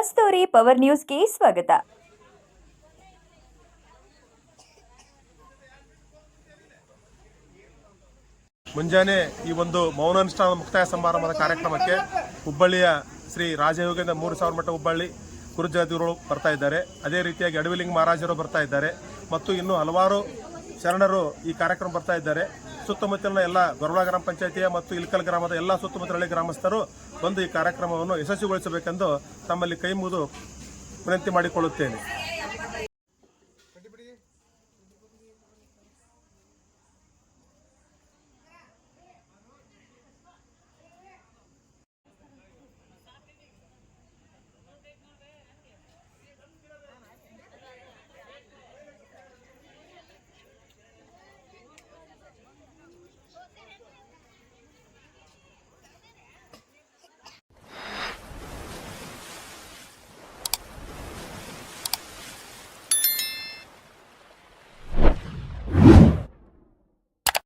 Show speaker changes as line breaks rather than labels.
ಕಸ್ತೂರಿ power ನ್ಯೂಸ್ಗೆ ಸ್ವಾಗತ.
ಮುಂಜಾನೆ ಈ ಒಂದು ಮೌನಾನುಷ್ಠಾನ ಮುಕ್ತಾಯ ಸಮಾರಂಭದ ಕಾರ್ಯಕ್ರಮಕ್ಕೆ ಹುಬ್ಬಳ್ಳಿಯ ಶ್ರೀ ರಾಜಯೋಗೇಂದ್ರ ಮೂರು ಸಾವಿರ ಮಟ್ಟ ಹುಬ್ಬಳ್ಳಿ ಗುರುಜಾತಿಗಳು ಬರ್ತಾ ಇದ್ದಾರೆ. ಅದೇ ರೀತಿಯಾಗಿ ಅಡವಿಲಿಂಗ ಮಹಾರಾಜರು ಬರ್ತಾ ಇದ್ದಾರೆ. ಮತ್ತು ಇನ್ನು ಹಲವಾರು ಶರಣರು ಈ ಕಾರ್ಯಕ್ರಮ ಬರ್ತಾ ಇದ್ದಾರೆ. ಸುತ್ತಮುತ್ತಲಿನ ಎಲ್ಲ ಗೊರಳ ಗ್ರಾಮ ಪಂಚಾಯಿತಿಯ ಮತ್ತು ಇಲ್ಕಲ್ ಗ್ರಾಮದ ಎಲ್ಲ ಸುತ್ತಮುತ್ತಲ ಗ್ರಾಮಸ್ಥರು ಬಂದು ಈ ಕಾರ್ಯಕ್ರಮವನ್ನು ಯಶಸ್ವಿಗೊಳಿಸಬೇಕೆಂದು ತಮ್ಮಲ್ಲಿ ಕೈ ಮುಗಿದು ವಿನಂತಿ ಮಾಡಿಕೊಳ್ಳುತ್ತೇನೆ.